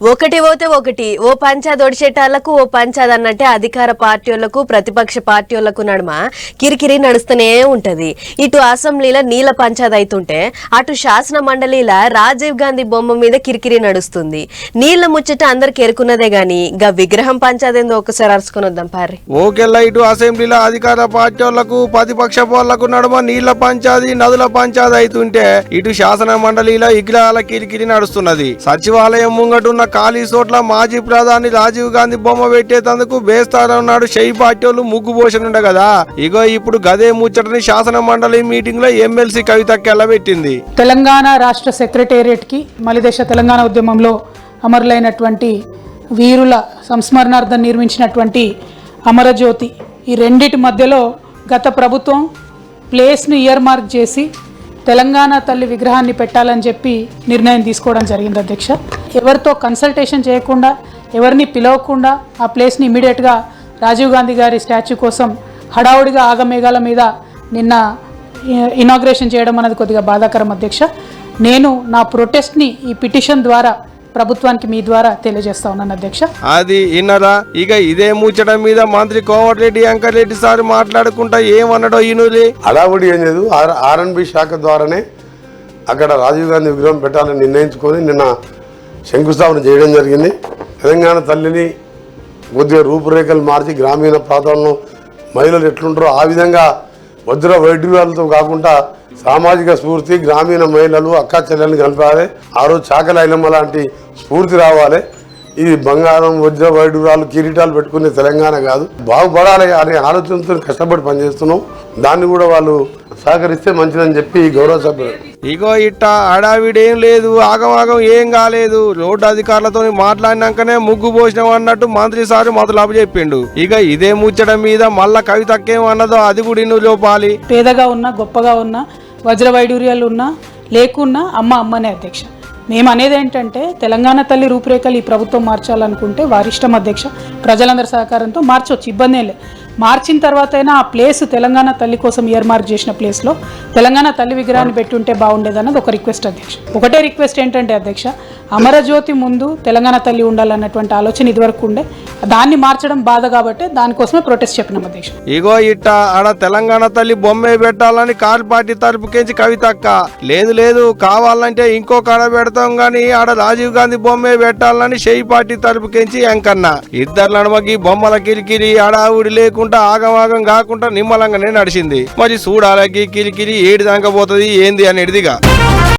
ఒకటి పోతే ఒకటి. ఓ పంచాయత్ ఒడిచేటాలకు ఓ పంచాయత్ అన్నట్టే అధికార పార్టీలకు ప్రతిపక్ష పార్టీలకు నడుమ కిరికిరి నడుస్తూనే ఉంటది. ఇటు అసెంబ్లీలో నీల పంచాయత్ అవుతుంటే అటు శాసన మండలిల రాజీవ్ గాంధీ బొమ్మ మీద కిరికిరి నడుస్తుంది. నీళ్ళ ముచ్చట అందరికి ఎరుకున్నదే గాని గా విగ్రహం పంచాయత్ ఏందో ఒకసారి అరుచుకొని వద్దాం పారి ఓకెల్లా ఇటు అసెంబ్లీలో అధికార పార్టీలకు ప్రతిపక్ష వాళ్ళకు నడుమ నీళ్ళ పంచాది నదుల పంచాది అవుతుంటే ఇటు శాసన మండలిలో విగ్రహాల కిరికిరి నడుస్తున్నది. సచివాలయం ముంగటున్న ఖాళీ చోట్ల మాజీ ప్రధాని రాజీవ్ గాంధీ బొమ్మ పెట్టేందుకు బేస్తారన్నాడు షై పార్టీలు వాళ్ళు ముగ్గు పోషనుండ కదా. ఇగో ఇప్పుడు గదే ముచ్చటని శాసన మండలి మీటింగ్లో ఎమ్మెల్సీ కవిత పెట్టింది. తెలంగాణ రాష్ట్ర సెక్రటేరియట్కి మలిదేశ తెలంగాణ ఉద్యమంలో అమరులైనటువంటి వీరుల సంస్మరణార్థం నిర్మించినటువంటి అమరజ్యోతి ఈ రెండిటి మధ్యలో గత ప్రభుత్వం ప్లేస్ను ఇయర్ మార్క్ చేసి తెలంగాణ తల్లి విగ్రహాన్ని పెట్టాలని చెప్పి నిర్ణయం తీసుకోవడం జరిగింది అధ్యక్ష. ఎవరితో కన్సల్టేషన్ చేయకుండా ఎవరిని పిలవకుండా ఆ ప్లేస్ని ఇమీడియట్గా రాజీవ్ గాంధీ గారి స్టాచ్యూ కోసం హడావుడిగా ఆగమేఘాల మీద నిన్న ఇనాగ్రేషన్ చేయడం అనేది కొద్దిగా బాధాకరం అధ్యక్ష. నేను నా ప్రొటెస్ట్ని ఈ పిటిషన్ ద్వారా ప్రభుత్వానికి మీ ద్వారా తెలియజేస్తా ఉన్నాను అధ్యక్ష. అది ఇన్నరా ఇక ఇదే ముచ్చట మీద మంత్రి కోమటిరెడ్డి వెంకటరెడ్డి సార్ మాట్లాడుకుంటా ఏమన్నాడో ఈనులి హడావుడి ఏం లేదు. ఆర్ ఆర్ఎన్బి శాఖ ద్వారానే అక్కడ రాజీవ్ గాంధీ విగ్రహం పెట్టాలని నిర్ణయించుకొని నిన్న శంకుస్థాపన చేయడం జరిగింది. తెలంగాణ తల్లిని కొద్దిగా రూపురేఖలు మార్చి గ్రామీణ ప్రాంతంలో మహిళలు ఎట్లుంటారో ఆ విధంగా వజ్ర వైద్యులతో కాకుండా సామాజిక స్ఫూర్తి గ్రామీణ మహిళలు అక్క చెల్లెల్ని కలపాలి. ఆ రోజు చాకల ఐలమ్మ లాంటి స్ఫూర్తి రావాలి. ఇది బంగారం వజ్ర వైడూరాలు కిరీటాలు పెట్టుకునే తెలంగాణ కాదు. బాగుపడాలి అనే ఆలోచనతో కష్టపడి పనిచేస్తున్నాం. దాన్ని కూడా వాళ్ళు సహకరిస్తే మంచిదని చెప్పి గౌరవ సభ్యులు. ఇగో ఇట్ట హడావిడేం లేదు ఆగమాగం ఏం కాలేదు. రోడ్డు అధికారులతో మాట్లాడినాకనే ముగ్గు పోసినాం అన్నట్టు మంత్రి సారు మొదలు చెప్పిండు. ఇక ఇదే ముచ్చట మీద మళ్ళా కవితక్కేం అన్నదో అది కూడా ఇన్ను లోపాలి. పేదగా ఉన్నా గొప్పగా ఉన్నా వజ్ర వైడూర్యాలు ఉన్నా లేకున్నా అమ్మ అమ్మనే అధ్యక్ష. మేము అనేది ఏంటంటే తెలంగాణ తల్లి రూపురేఖలు ఈ ప్రభుత్వం మార్చాలనుకుంటే వారిష్టం అధ్యక్ష ప్రజలందరి సహకారంతో మార్చవచ్చు ఇబ్బంది లేదు. మార్చిన తర్వాత అయినా ఆ ప్లేస్ తెలంగాణ తల్లి కోసం ఇయర్ మార్క్ చేసిన ప్లేస్లో తెలంగాణ తల్లి విగ్రహాన్ని పెట్టుంటే బాగుండేది అన్నది ఒక రిక్వెస్ట్ అధ్యక్ష. ఒకటే రిక్వెస్ట్ ఏంటంటే అధ్యక్ష అమరజ్యోతి ముందు తెలంగాణ తల్లి ఉండాలన్నటువంటి ఆలోచన ఇదివరకు ఉండే. దాన్ని మార్చడం బాధ కాబట్టి దానికోసమే ప్రొటెస్ట్ చెప్పినాం అధ్యక్ష. ఇగో ఇట్ట ఆడ తెలంగాణ తల్లి బొమ్మే పెట్టాలని కాల్ పార్టీ తరపుకేంచి కవితక్క. లేదు లేదు కావాలంటే ఇంకో కాడ పెడతాం గాని ఆడ రాజీవ్ గాంధీ బొమ్మే పెట్టాలని షేయి పార్టీ తరపుకేంచి ఎంకన్న. ఇద్దరు నడుమకి బొమ్మల కిరికిరి ఆడావుడి లేకుండా ఆగమాగం కాకుండా నిమ్మలంగానే నడిచింది. మరి చూడాలకి కిలికిలి ఏడి దాకా పోతుంది ఏంది అనేదిగా